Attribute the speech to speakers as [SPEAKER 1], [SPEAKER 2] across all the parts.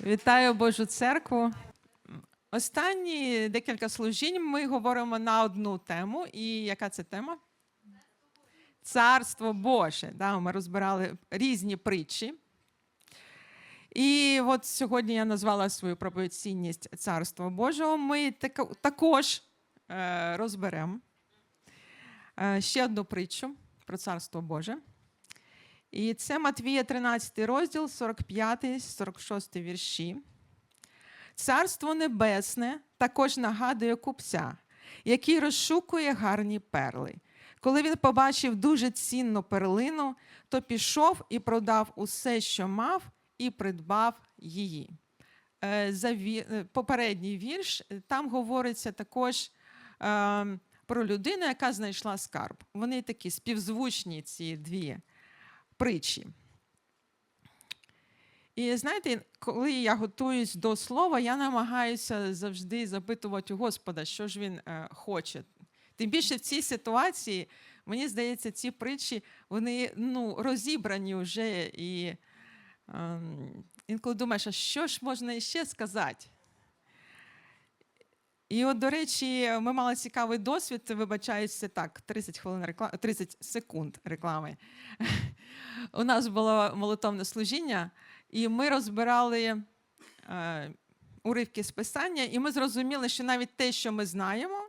[SPEAKER 1] Вітаю Божу церкву. Останні декілька служінь ми говоримо на одну тему. І яка це тема? Царство Боже. Да, ми розбирали різні притчі. І от сьогодні я назвала свою проповідь «Цінність Царства Божого. Ми також е, розберемо е, ще одну притчу про Царство Боже. І це Матвія 13 розділ, 45, 46 вірші. Царство Небесне також нагадує купця, який розшукує гарні перли. Коли він побачив дуже цінну перлину, то пішов і продав усе, що мав, і придбав її. Е, е, попередній вірш е, там говориться також е, про людину, яка знайшла скарб. Вони такі співзвучні, ці дві притчі. І знаєте, коли я готуюсь до слова, я намагаюся завжди запитувати у Господа, що ж він е, хоче. Тим більше в цій ситуації, мені здається, ці притчі вони ну, розібрані вже. І ем, інколи думаєш, а що ж можна іще сказати? І от, до речі, ми мали цікавий досвід, вибачаюся так, 30 хвилин реклами, 30 секунд реклами. У нас було молитовне служіння, і ми розбирали е, уривки з писання, і ми зрозуміли, що навіть те, що ми знаємо,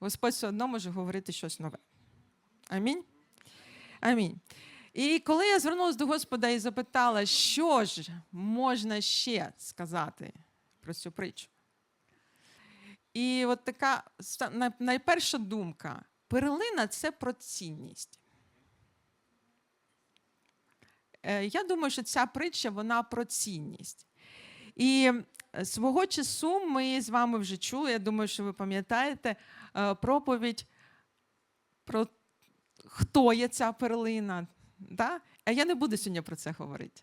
[SPEAKER 1] Господь все одно може говорити щось нове. Амінь. Амінь. І коли я звернулася до Господа і запитала, що ж можна ще сказати про цю притчу. І от така найперша думка: перлина це про цінність. Е, Я думаю, що ця притча вона про цінність. І е, свого часу ми з вами вже чули, я думаю, що ви пам'ятаєте е, проповідь про хто є ця перлина. Да? А я не буду сьогодні про це говорити.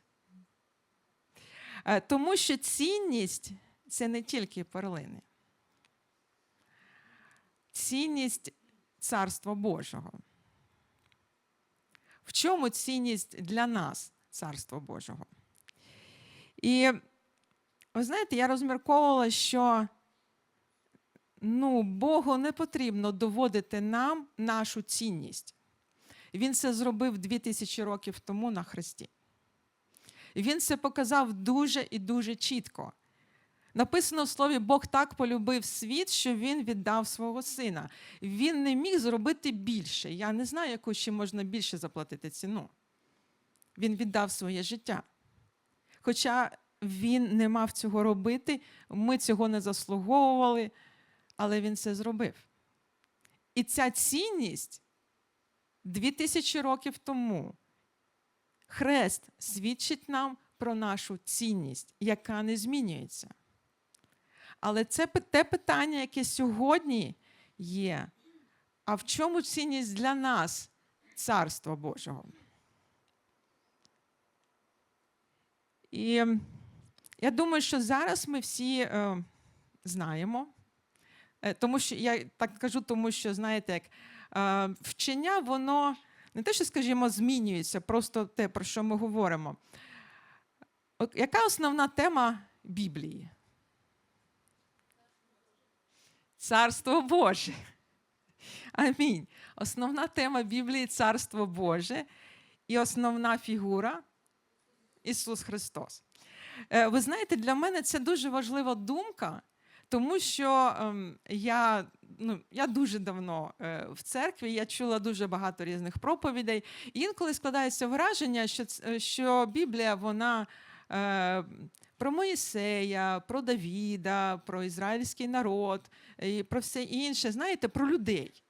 [SPEAKER 1] Е, Тому що цінність це не тільки перлини. Цінність Царства Божого. В чому цінність для нас Царства Божого? І ви знаєте, я розмірковувала, що ну, Богу не потрібно доводити нам нашу цінність. Він це зробив 2000 років тому на Христі. Він це показав дуже і дуже чітко. Написано в слові Бог так полюбив світ, що він віддав свого сина. Він не міг зробити більше. Я не знаю, яку ще можна більше заплатити ціну. Він віддав своє життя. Хоча він не мав цього робити, ми цього не заслуговували, але він це зробив. І ця цінність дві тисячі років тому хрест свідчить нам про нашу цінність, яка не змінюється. Але це те питання, яке сьогодні є. А в чому цінність для нас Царства Божого? І я думаю, що зараз ми всі е, знаємо, Е, тому що я так кажу, тому що, знаєте, як е, вчення, воно не те, що, скажімо, змінюється, просто те, про що ми говоримо. От яка основна тема Біблії? Царство Боже. Амінь. Основна тема Біблії Царство Боже і основна фігура Ісус Христос. Е, Ви знаєте, для мене це дуже важлива думка, тому що ем, я, ну, я дуже давно е, в церкві, я чула дуже багато різних проповідей. І інколи складається враження, що, е, що Біблія вона про Моїсея, про Давіда, про ізраїльський народ і про все інше, знаєте, про людей.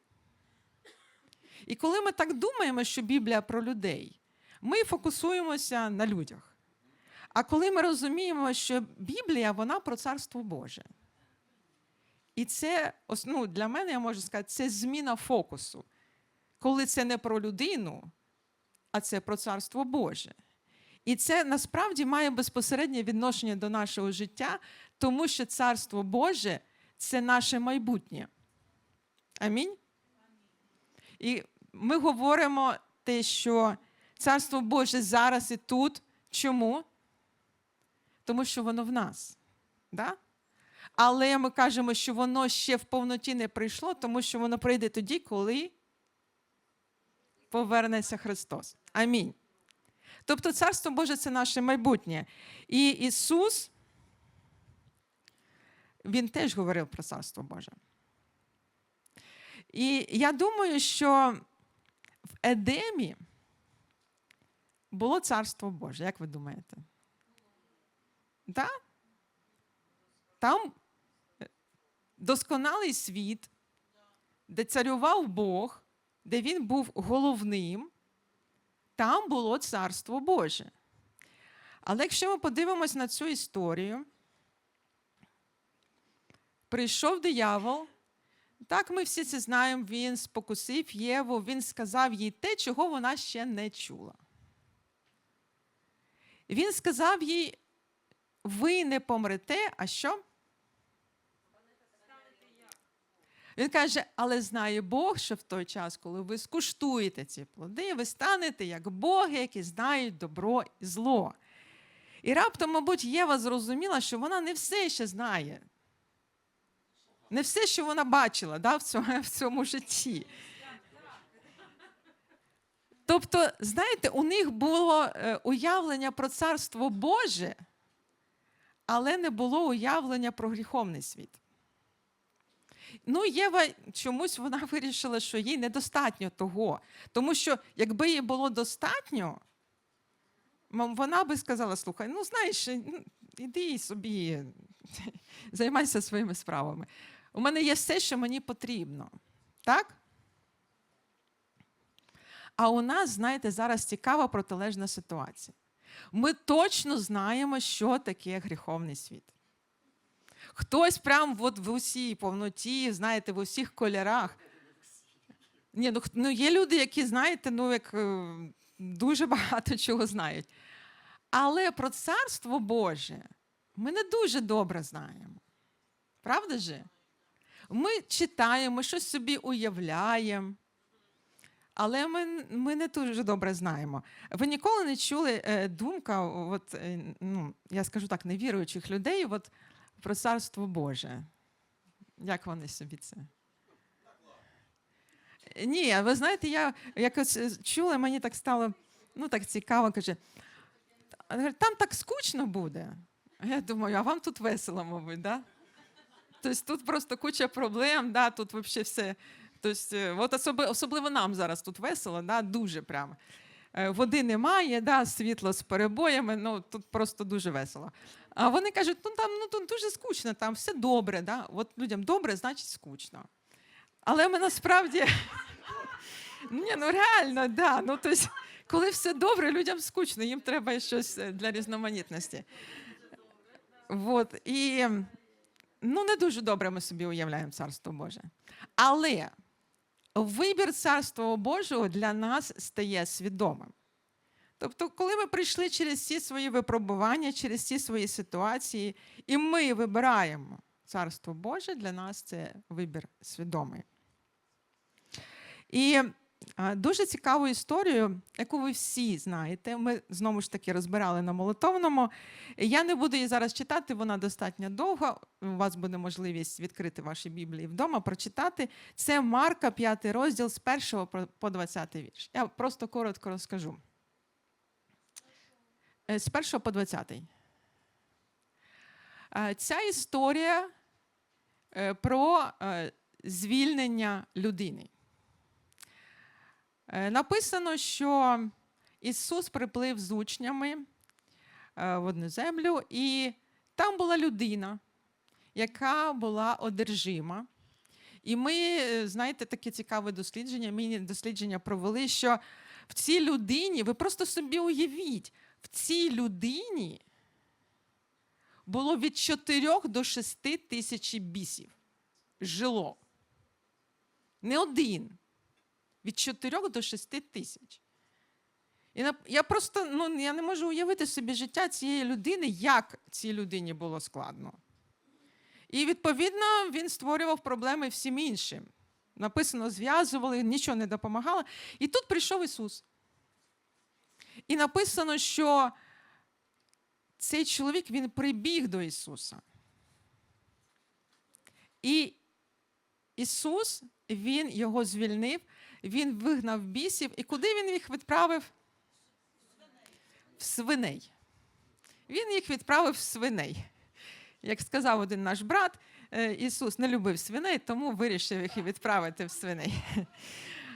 [SPEAKER 1] І коли ми так думаємо, що Біблія про людей, ми фокусуємося на людях. А коли ми розуміємо, що Біблія вона про Царство Боже. І це ну, для мене, я можу сказати, це зміна фокусу. Коли це не про людину, а це про Царство Боже. І це насправді має безпосереднє відношення до нашого життя, тому що Царство Боже це наше майбутнє. Амінь. І ми говоримо те, що Царство Боже зараз і тут. Чому? тому що воно в нас. Да? Але ми кажемо, що воно ще в повноті не прийшло, тому що воно прийде тоді, коли повернеться Христос. Амінь. Тобто Царство Боже це наше майбутнє. І Ісус, Він теж говорив про Царство Боже. І я думаю, що в Едемі було Царство Боже. Як ви думаєте? Да? Там е, досконалий світ, де царював Бог, де він був головним, там було Царство Боже. Але якщо ми подивимось на цю історію, прийшов диявол, так ми всі це знаємо, він спокусив Єву, він сказав їй те, чого вона ще не чула. Він сказав їй: ви не помрете, а що? Він каже, але знає Бог, що в той час, коли ви скуштуєте ці плоди, ви станете як боги, які знають добро і зло. І раптом, мабуть, Єва зрозуміла, що вона не все ще знає. Не все, що вона бачила да, в, цьому, в цьому житті. Тобто, знаєте, у них було е, уявлення про царство Боже, але не було уявлення про гріховний світ. Ну, Єва чомусь вона вирішила, що їй недостатньо того. Тому що якби їй було достатньо, вона би сказала: слухай, ну знаєш, ну, іди собі, займайся своїми справами. У мене є все, що мені потрібно. Так? А у нас, знаєте, зараз цікава протилежна ситуація. Ми точно знаємо, що таке гріховний світ. Хтось прям от в усій повноті, знаєте, в усіх кольорах. Ні, ну, ну є люди, які, знаєте, ну як е, дуже багато чого знають. Але про царство Боже ми не дуже добре знаємо. Правда же? Ми читаємо, щось собі уявляємо. Але ми, ми не дуже добре знаємо. Ви ніколи не чули е, думка, от, е, ну, я скажу так, невіруючих людей от, про царство Боже. Як вони собі це? Ні, ви знаєте, я якось е, чула, мені так стало ну, так цікаво, каже, там так скучно буде. Я думаю, а вам тут весело, мабуть, да? Тобто тут просто куча проблем, да, тут взагалі все. Тобто, от особи- особливо нам зараз тут весело, да, дуже прямо. Е, Води немає, да, світло з перебоями, ну тут просто дуже весело. А вони кажуть, ну там ну, тут дуже скучно, там все добре. Да? От людям добре, значить скучно. Але ми насправді. Ні, ну реально, да. Ну, тобто, коли все добре, людям скучно, їм треба щось е, для різноманітності. Вот. І ну, не дуже добре ми собі уявляємо Царство Боже. Але вибір Царства Божого для нас стає свідомим. Тобто, коли ми прийшли через всі свої випробування, через всі свої ситуації, і ми вибираємо Царство Боже, для нас це вибір свідомий. І дуже цікаву історію, яку ви всі знаєте. Ми знову ж таки розбирали на молитовному. Я не буду її зараз читати, вона достатньо довга. У вас буде можливість відкрити ваші біблії вдома, прочитати. Це Марка, 5 розділ з 1 по- по 20 вірш. Я просто коротко розкажу. Е, З 1 по 20. Е, Ця історія е, про звільнення людини. Е, Написано, що Ісус приплив з учнями е, в одну землю, і там була людина, яка була одержима. І ми, е, знаєте, таке цікаве дослідження. Ми дослідження провели, що в цій людині, ви просто собі уявіть, в цій людині було від 4 до 6 тисяч бісів. Жило. Не один. Від 4 до 6 тисяч. І я просто ну, я не можу уявити собі життя цієї людини, як цій людині було складно. І відповідно він створював проблеми всім іншим. Написано, зв'язували, нічого не допомагало. І тут прийшов Ісус. І написано, що цей чоловік він прибіг до Ісуса. І Ісус, Він його звільнив, Він вигнав бісів. І куди він їх відправив? В свиней. Він їх відправив в свиней. Як сказав один наш брат, е, Ісус не любив свиней, тому вирішив їх відправити в свиней.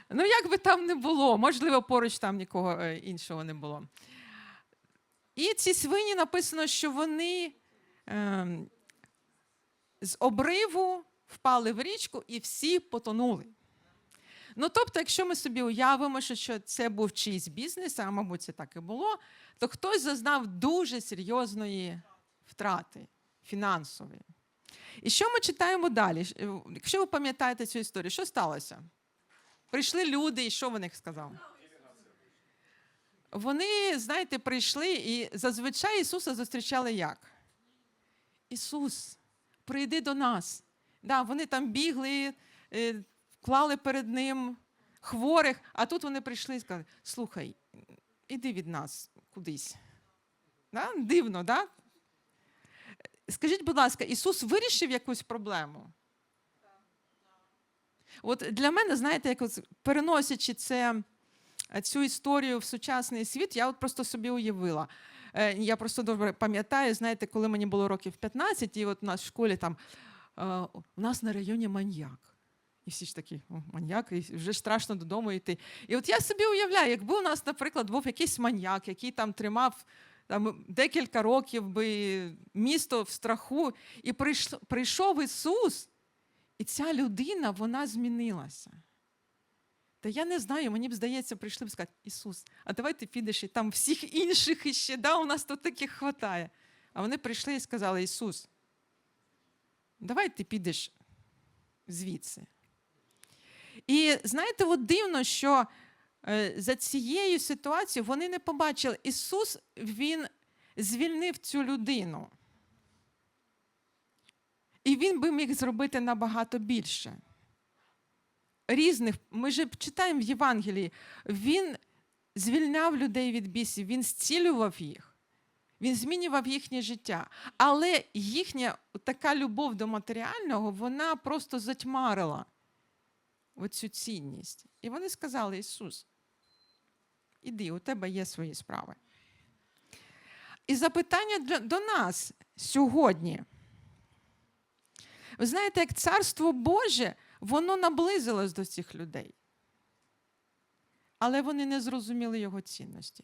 [SPEAKER 1] Ну, як би там не було, можливо, поруч там нікого е, іншого не було. І ці свині написано, що вони ем, з обриву впали в річку і всі потонули. Ну, тобто, якщо ми собі уявимо, що, це був чийсь бізнес, а мабуть, це так і було, то хтось зазнав дуже серйозної втрати фінансової. І що ми читаємо далі? Е, Якщо ви пам'ятаєте цю історію, що сталося? Прийшли люди, і що вони сказали? Вони, знаєте, прийшли і зазвичай Ісуса зустрічали як? Ісус, прийди до нас. Да, вони там бігли, е, клали перед ним хворих, а тут вони прийшли і сказали: слухай, іди від нас кудись. Да? Дивно, да? Скажіть, будь ласка, Ісус вирішив якусь проблему? От для мене, знаєте, як от переносячи це, е, цю історію в сучасний світ, я от просто собі уявила. Е, Я просто добре пам'ятаю, знаєте, коли мені було років 15, і от у нас в школі там у нас на районі маньяк. І всі ж такі, маньяк, і вже страшно додому йти. І от я собі уявляю, якби у нас, наприклад, був якийсь маньяк, який там тримав там, декілька років би місто в страху, і прийшло, прийшов Ісус, і ця людина, вона змінилася. Та я не знаю, мені б здається, прийшли б сказати, Ісус, а давай ти підеш і там всіх інших іще, да, у нас тут таких хватає. А вони прийшли і сказали, Ісус, давай ти підеш звідси. І знаєте, от дивно, що е, за цією ситуацією вони не побачили. Ісус Він звільнив цю людину. І він би міг зробити набагато більше. Різних, ми ж читаємо в Євангелії, він звільняв людей від бісів, він зцілював їх, він змінював їхнє життя. Але їхня така любов до матеріального, вона просто затьмарила оцю цінність. І вони сказали: Ісус, іди, у тебе є свої справи. І запитання до нас сьогодні. Ви знаєте, як Царство Боже, воно наблизилось до цих людей. Але вони не зрозуміли його цінності.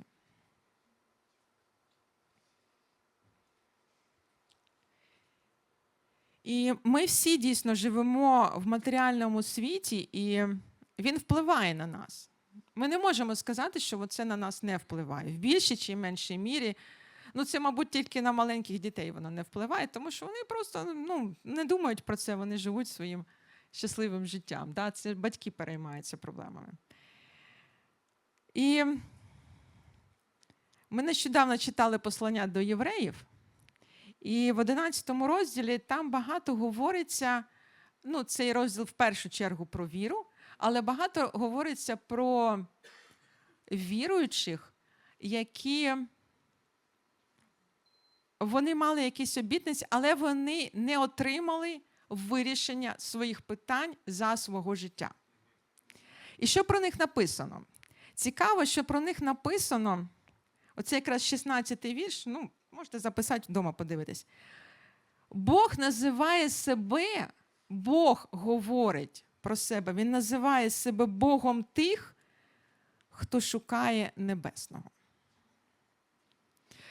[SPEAKER 1] І ми всі дійсно живемо в матеріальному світі, і він впливає на нас. Ми не можемо сказати, що це на нас не впливає. В більшій чи меншій мірі. Ну, це, мабуть, тільки на маленьких дітей воно не впливає, тому що вони просто ну, не думають про це, вони живуть своїм щасливим життям. Да? Це батьки переймаються проблемами. І ми нещодавно читали послання до євреїв, і в 11 розділі там багато говориться, ну, цей розділ в першу чергу про віру, але багато говориться про віруючих, які вони мали якісь обітниці, але вони не отримали вирішення своїх питань за свого життя. І що про них написано? Цікаво, що про них написано, оце якраз 16-й вірш, ну, можете записати вдома, подивитись. Бог називає себе, Бог говорить про себе, Він називає себе Богом тих, хто шукає небесного.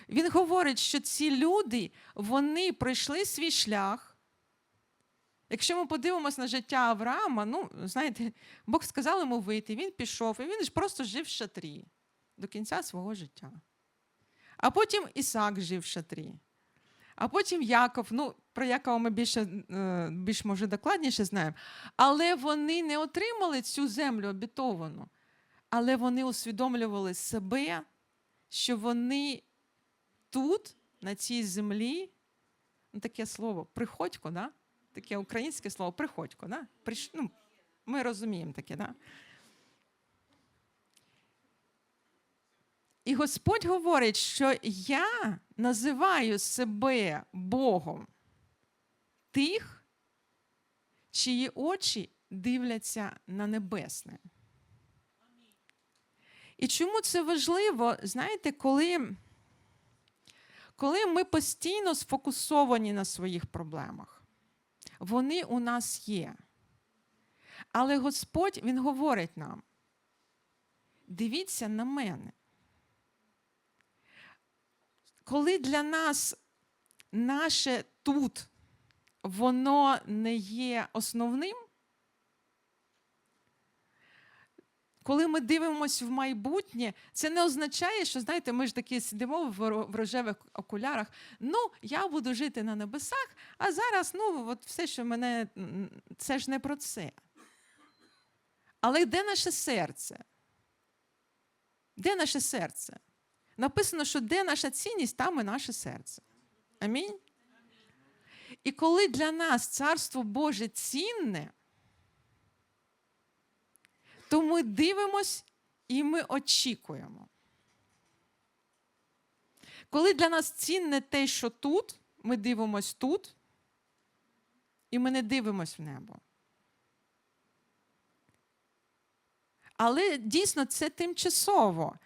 [SPEAKER 1] Він говорить, що ці люди вони пройшли свій шлях. Якщо ми подивимося на життя Авраама, ну, знаєте, Бог сказав йому вийти, він пішов, і він ж просто жив в шатрі до кінця свого життя. А потім Ісак жив в шатрі. А потім Яков, ну, про Якова ми більше, е, більш може докладніше знаємо. Але вони не отримали цю землю обітовану. Але вони усвідомлювали себе, що вони тут, на цій землі, ну, таке слово приходько, да? таке українське слово приходько. Да? Приш... Ну, ми розуміємо таке, да? І Господь говорить, що я називаю себе Богом тих, чиї очі дивляться на небесне. І чому це важливо? Знаєте, коли, коли ми постійно сфокусовані на своїх проблемах, вони у нас є. Але Господь Він говорить нам: дивіться на мене. Коли для нас наше тут, воно не є основним, коли ми дивимося в майбутнє, це не означає, що знаєте, ми ж такі сидимо в рожевих окулярах. Ну, я буду жити на небесах, а зараз, ну, от все, що мене, це ж не про це. Але де наше серце? Де наше серце? Написано, що де наша цінність, там і наше серце. Амінь. І коли для нас Царство Боже цінне, то ми дивимось і ми очікуємо. Коли для нас цінне те, що тут, ми дивимось тут, і ми не дивимось в небо. Але дійсно це тимчасово.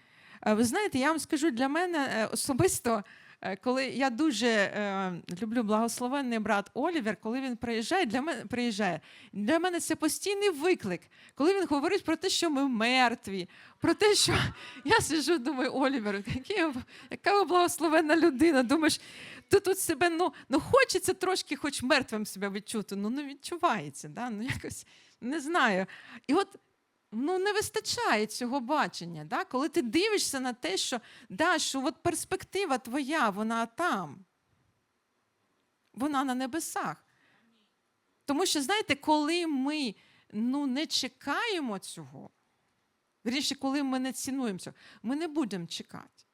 [SPEAKER 1] Е, Ви знаєте, я вам скажу для мене е, особисто, е, коли я дуже е, люблю благословенний брат Олівер, коли він приїжджає, для мене приїжджає. Для мене це постійний виклик, коли він говорить про те, що ми мертві, про те, що я сиджу, думаю, Олівер, який яка ви благословенна людина. Думаєш, ти тут себе ну, ну хочеться трошки, хоч мертвим себе відчути. Ну, ну відчувається, да? ну якось не знаю. І от ну, не вистачає цього бачення. Да? Коли ти дивишся на те, що, да, що от перспектива твоя, вона там. Вона на небесах. Тому що, знаєте, коли ми ну, не чекаємо цього, вірніше, коли ми не цінуємо цього, ми не будемо чекати.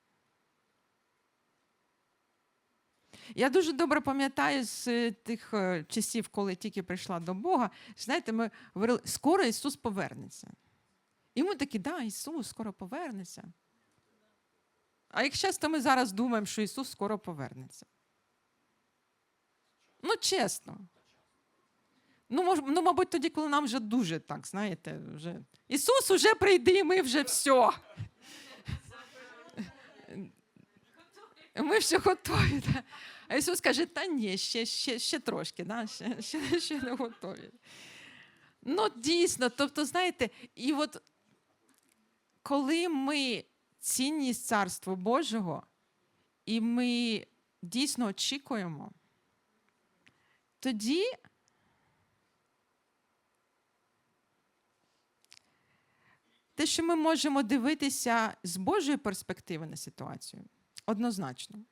[SPEAKER 1] Я дуже добре пам'ятаю з е, тих е, часів, коли тільки прийшла до Бога. Знаєте, ми говорили, скоро Ісус повернеться. Ми такі, да, Ісус скоро повернеться. А як часто ми зараз думаємо, що Ісус скоро повернеться? Ну, чесно. Ну, мож, ну, мабуть, тоді, коли нам вже дуже так, знаєте, вже Ісус уже прийде, і ми вже все. Ми все готові. Да? А Ісус каже, та ні, ще, ще, ще трошки, да? ще, ще, ще не готові. Ну, дійсно, тобто, знаєте, і от коли ми цінність Царства Божого, і ми дійсно очікуємо, тоді те, що ми можемо дивитися з Божої перспективи на ситуацію, однозначно.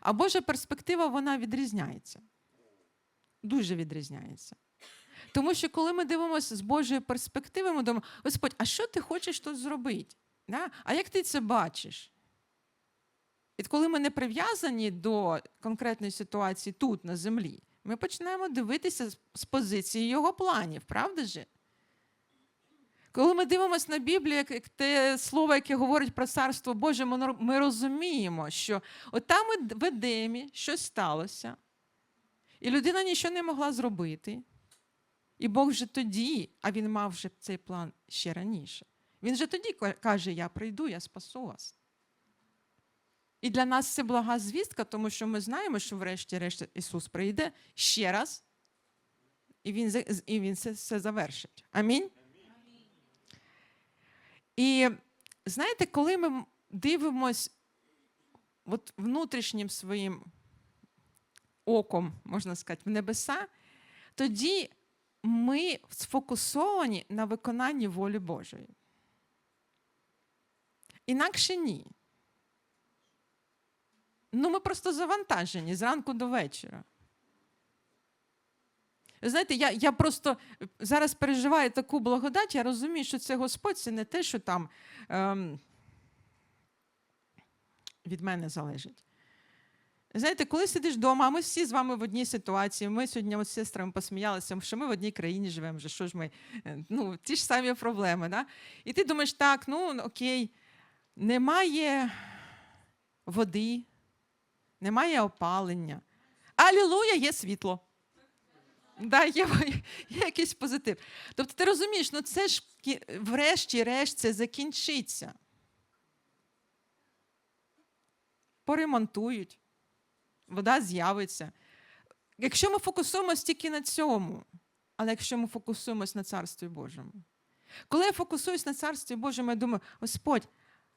[SPEAKER 1] А Божа перспектива вона відрізняється. Дуже відрізняється. Тому що коли ми дивимося з Божої перспективи, ми думаємо, Господь, а що ти хочеш тут зробити? Да? А як ти це бачиш? І коли ми не прив'язані до конкретної ситуації тут, на землі, ми починаємо дивитися з- позиції його планів, правда же? Коли ми дивимося на Біблію, як, те слово, яке говорить про царство Боже, ми, розуміємо, що от там в Едемі щось сталося, і людина нічого не могла зробити. І Бог вже тоді, а він мав вже цей план ще раніше. Він вже тоді каже: Я прийду, я спасу вас. І для нас це блага звістка, тому що ми знаємо, що врешті-решт Ісус прийде ще раз, і Він, і він це все завершить. Амінь. І знаєте, коли ми дивимось от внутрішнім своїм оком, можна сказати, в небеса, тоді ми сфокусовані на виконанні волі Божої. Інакше ні. Ну, ми просто завантажені зранку до вечора. Знаєте, я, я просто зараз переживаю таку благодать, я розумію, що це Господь, це не те, що там ем, від мене залежить. Знаєте, коли сидиш вдома, а ми всі з вами в одній ситуації. Ми сьогодні з сестрами посміялися, що ми в одній країні живемо, вже що ж ми, е, ну, ті ж самі проблеми. Да? І ти думаєш, так, ну окей, немає води, немає опалення. Алілуя, є світло. Да, є, є якийсь позитив. Тобто ти розумієш, ну це ж врешті-решт це закінчиться. Поремонтують, вода з'явиться. Якщо ми фокусуємося тільки на цьому, але якщо ми фокусуємось на Царстві Божому. Коли я фокусуюсь на Царстві Божому, я думаю, Господь,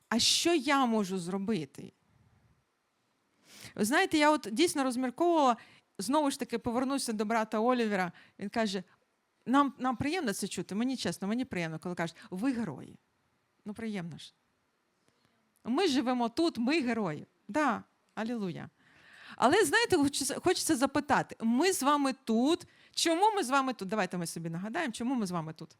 [SPEAKER 1] а що я можу зробити? Ви знаєте, я от дійсно розмірковувала, знову ж таки повернуся до брата Олівера. Він каже: нам, нам приємно це чути, мені чесно, мені приємно, коли кажуть, ви герої. Ну, приємно ж. Ми живемо тут, ми герої. Да, алілуя. Але знаєте, хочеться, запитати: ми з вами тут. Чому ми з вами тут? Давайте ми собі нагадаємо, чому ми з вами тут?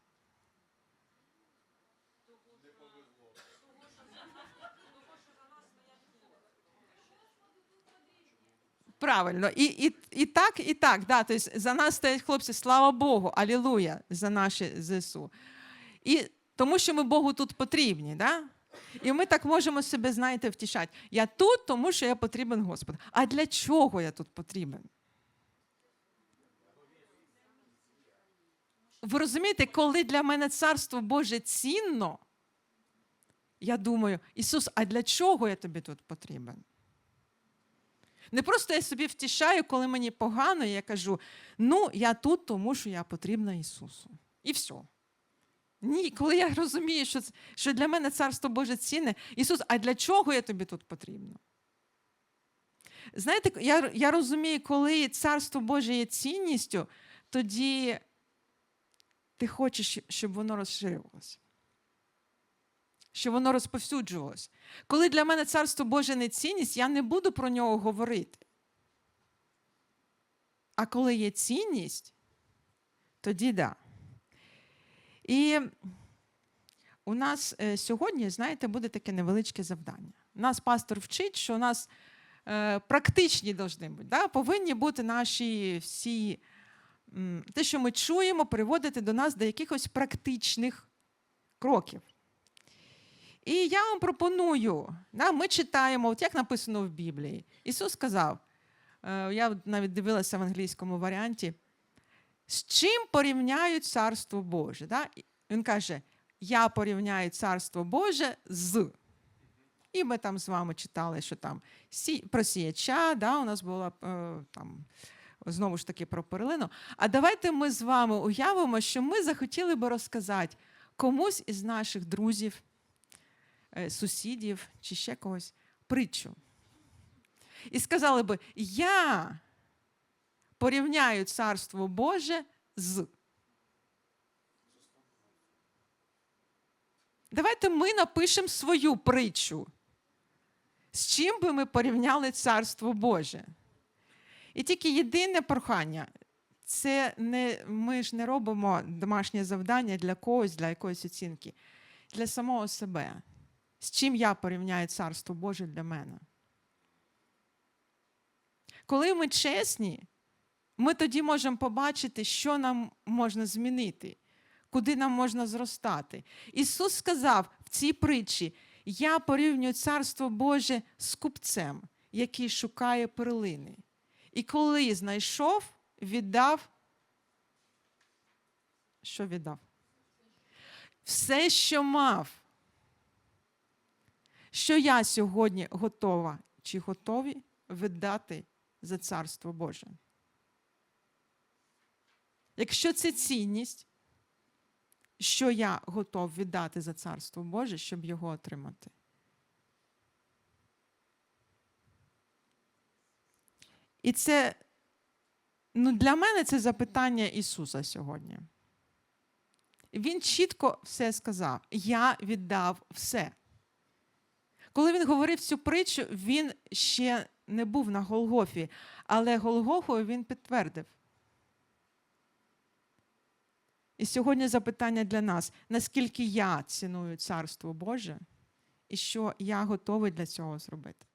[SPEAKER 1] Правильно, і, і, і так, і так. Да, тобто за нас стоять хлопці, слава Богу, алілуя, за наші ЗСУ. І тому що ми Богу тут потрібні. Да? І ми так можемо себе, знаєте, втішати. Я тут, тому що я потрібен Господу. А для чого я тут потрібен? Ви розумієте, коли для мене царство Боже цінно, я думаю, Ісус, а для чого я тобі тут потрібен? Не просто я собі втішаю, коли мені погано, і я кажу: ну, я тут, тому що я потрібна Ісусу. І все. Ні, коли я розумію, що, що для мене царство Боже цінне, Ісус, а для чого я тобі тут потрібно? Знаєте, я, я розумію, коли царство Боже є цінністю, тоді ти хочеш, щоб воно розширювалося. Щоб воно розповсюджувалось. Коли для мене царство Боже не цінність, я не буду про нього говорити. А коли є цінність, тоді да. І у нас е, сьогодні, знаєте, буде таке невеличке завдання. Нас пастор вчить, що у нас е, практичні должны бути, да? повинні бути наші всі, те, що ми чуємо, приводити до нас до якихось практичних кроків. І я вам пропоную, да, ми читаємо, от як написано в Біблії. Ісус сказав, е, я навіть дивилася в англійському варіанті, з чим порівняють Царство Боже? Да? Він каже: Я порівняю Царство Боже з. І ми там з вами читали, що там про сіяча, да, у нас була е, там. Знову ж таки про перлину. А давайте ми з вами уявимо, що ми захотіли би розказати комусь із наших друзів, е, сусідів чи ще когось притчу. І сказали би: Я порівняю Царство Боже з. Давайте ми напишемо свою притчу. З чим би ми порівняли Царство Боже? І тільки єдине прохання це не, ми ж не робимо домашнє завдання для когось, для якоїсь оцінки, для самого себе. З чим я порівняю Царство Боже для мене? Коли ми чесні, ми тоді можемо побачити, що нам можна змінити, куди нам можна зростати. Ісус сказав в цій притчі: Я порівнюю Царство Боже з купцем, який шукає перлини. І коли знайшов, віддав. Що віддав? Все, що мав. Що я сьогодні готова чи готові віддати за Царство Боже? Якщо це цінність, що я готов віддати за Царство Боже, щоб його отримати? І це ну, для мене це запитання Ісуса сьогодні. Він чітко все сказав: Я віддав все. Коли він говорив цю притчу, він ще не був на Голгофі, але Голгофою він підтвердив. І сьогодні запитання для нас: наскільки я ціную Царство Боже, і що я готовий для цього зробити?